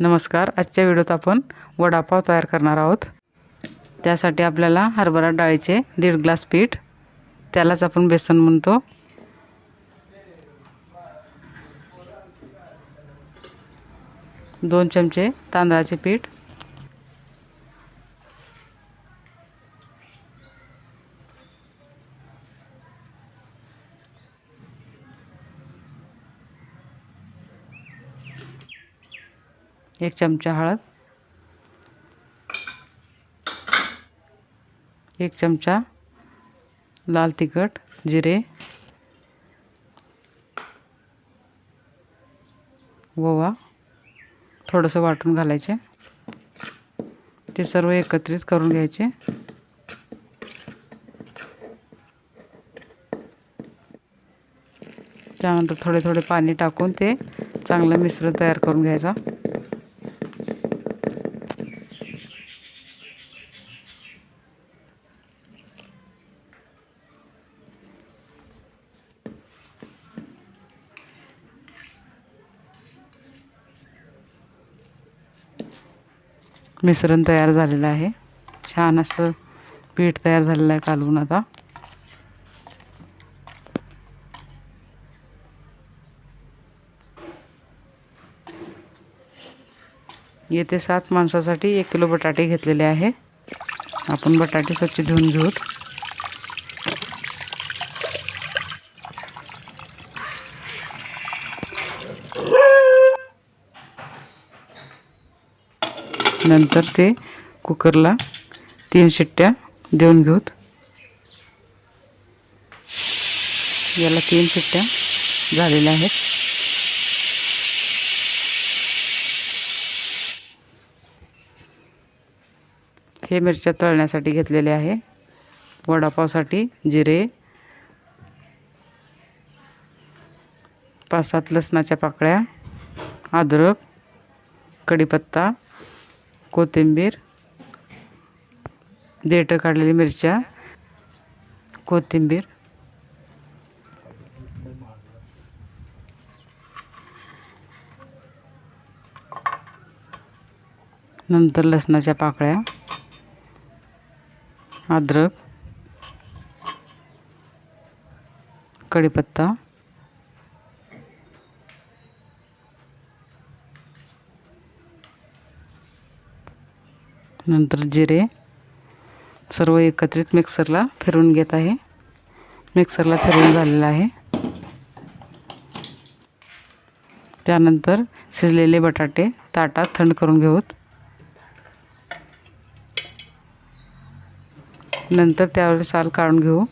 नमस्कार. आजच्या व्हिडिओत आपण वडापाव तयार करणार आहोत. त्यासाठी आपल्याला हरभरा डाळीचे दीड ग्लास पीठ त्यालाच आपण बेसन म्हणतो. दोन चमचे तांदळाचे पीठ एक चमचा हळद. एक चमचा लाल तिखट जिरे. ओवा. थोडंसं वाटून घालायचे. ते सर्व एकत्रित करून घ्यायचे. त्यानंतर थोडे थोडे पाणी टाकून ते चांगलं मिश्रण तयार करून घ्यायचा. मिश्रण तयार झालेलं आहे. छान असं पीठ तयार झालेलं आहे कालवून आता. येथे सात माणसासाठी एक किलो बटाटे घेतलेले आहे. आपण बटाटे स्वच्छ धुवून घेऊत. नंतर ते कुकरला तीन शिट्ट्या देऊन घेऊत. याला तीन शिट्ट्या झालेल्या आहेत. हे मिरच्या तळण्यासाठी घेतलेले आहे. वडापावसाठी जिरे पाच सात लसणाच्या पाकळ्या अद्रक कढीपत्ता कोथिंबीर देठं काढलेली मिरच्या कोथिंबीर नंतर लसणाच्या पाकळ्या अद्रक कढीपत्ता नंतर जिरे सर्व एकत्रित मिक्सरला फिरवून घेत आहे. मिक्सरला फिरवून झालेलं आहे. त्यानंतर शिजलेले बटाटे ताटात थंड करून घेऊत. नंतर त्यावर साल काढून घेऊ.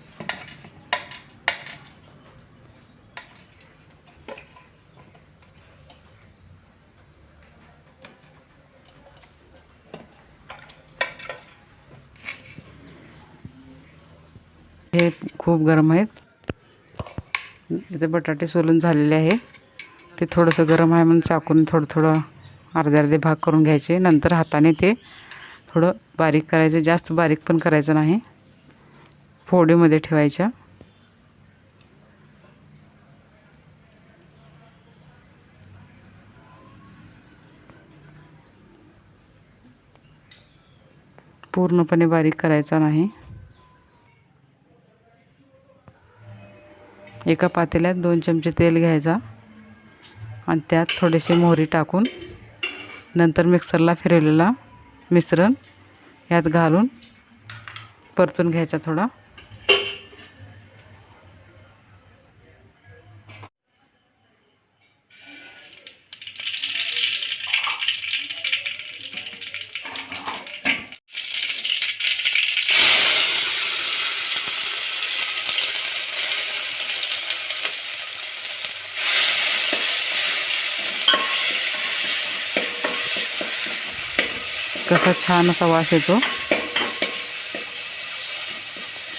हे खूप गरम आहेत. इथे बटाटे सोलून झालेले आहे. ते थोडंसं गरम आहे म्हणून चाकून थोडं थोडं अर्धे अर्धे भाग करून घ्यायचे. नंतर हाताने ते थोडं बारीक करायचं. जास्त बारीक पण करायचं नाही. फोडीमध्ये ठेवायच्या. पूर्णपणे बारीक करायचा नाही. एका पातेल्यात दोन चमचे तेल घ्यायचा आणि त्यात थोडेसे मोहरी टाकून नंतर मिक्सरला फिरवलेला मिश्रण यात घालून परतून घ्यायचा थोडा. कसा छान असा वास येतो.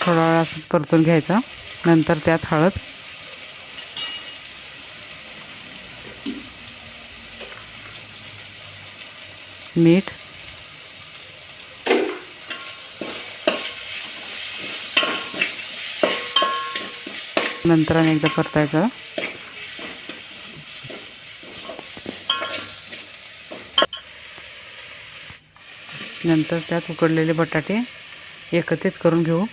थोडा वेळ असंच परतून घ्यायचा. नंतर त्यात हळद. मीठ. नंतर आणि एकदा परतायचं. नंतर त्यात उकडलेले बटाटे एकत्रित करून घेऊ.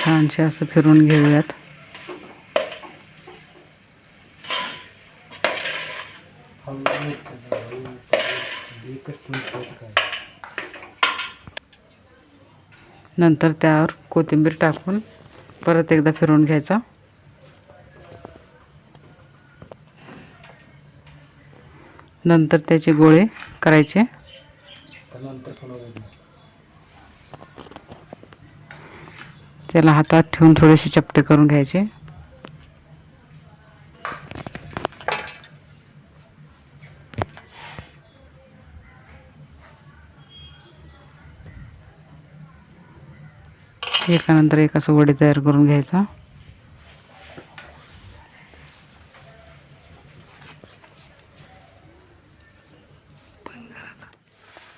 छानसे असं फिरून घेऊयात. नंतर त्यावर कोथिंबीर टाकून परत एकदा फिरवून घ्यायचा. नंतर त्याचे गोळे करायचे. त्याला हातात ठेवून थोडेसे चपटे करून घ्यायचे. एकानंतर एक असं वडी तयार करून घ्यायचा.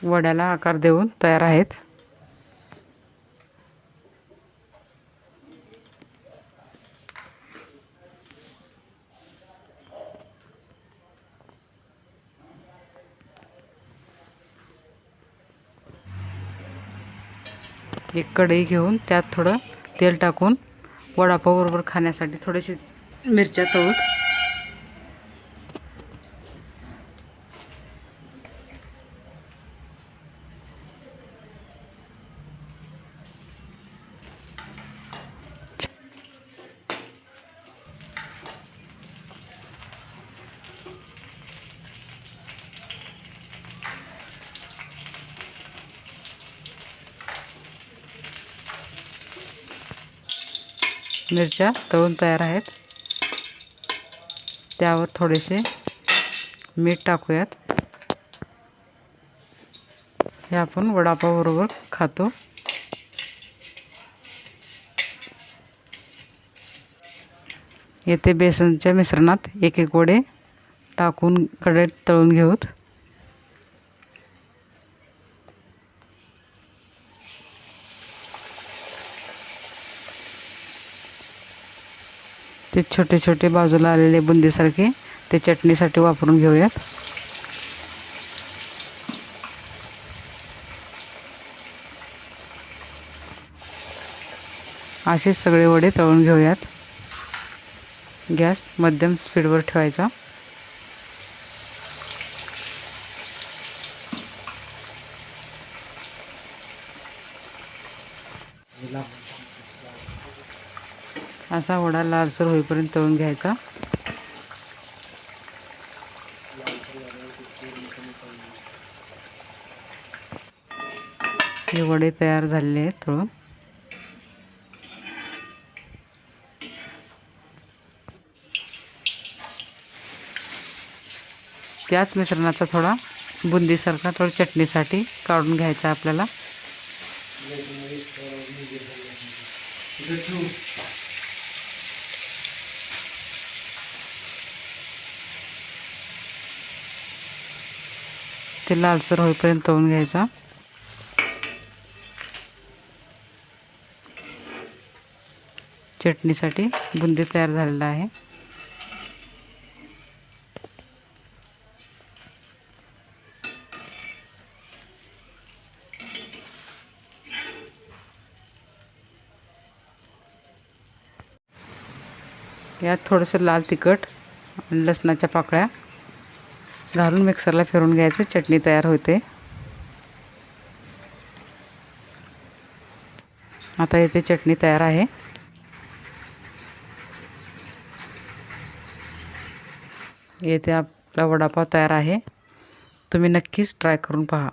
वड्याला आकार देऊन तयार आहेत. एक कढई घेऊन त्यात थोडं तेल टाकून वडापावबरोबर खाण्यासाठी थोडेसे मिरच्या तळून मिरच्या तळून तयार आहेत. त्यावर थोडेसे मीठ टाकूयात. हे आपण वडापावबरोबर खातो. येथे बेसनच्या मिश्रणात एक एक वडे टाकून कडे तळून घेऊत. ते छोटे छोटे बाजूला आलेले बुंदीसारखे ते चटणीसाठी वापरून घेऊयात. असेच सगळे वडे तळून घेऊयात. गॅस मध्यम स्पीडवर ठेवायचा. असा वडा लालसर होईपर्यंत तळून घ्यायचा. हे वडे तयार झालेले आहेत तळून. त्याच मिश्रणाचा थोडा बुंदीसारखा थोडं चटणीसाठी काढून घ्यायचा आपल्याला. ते लालसर होईपर्यंत तळून घ्यायचा. चटणीसाठी बुंदी तयार झालेला आहे. यात थोडंसं लाल तिखट आणि लसणाच्या पाकळ्या. घालून मिक्सरला फिरून घ्यायचं. चटणी तयार होते. आता इथे चटणी तयार आहे. येथे आपला वडापाव तयार आहे. तुम्ही नक्कीच ट्राय करून पहा.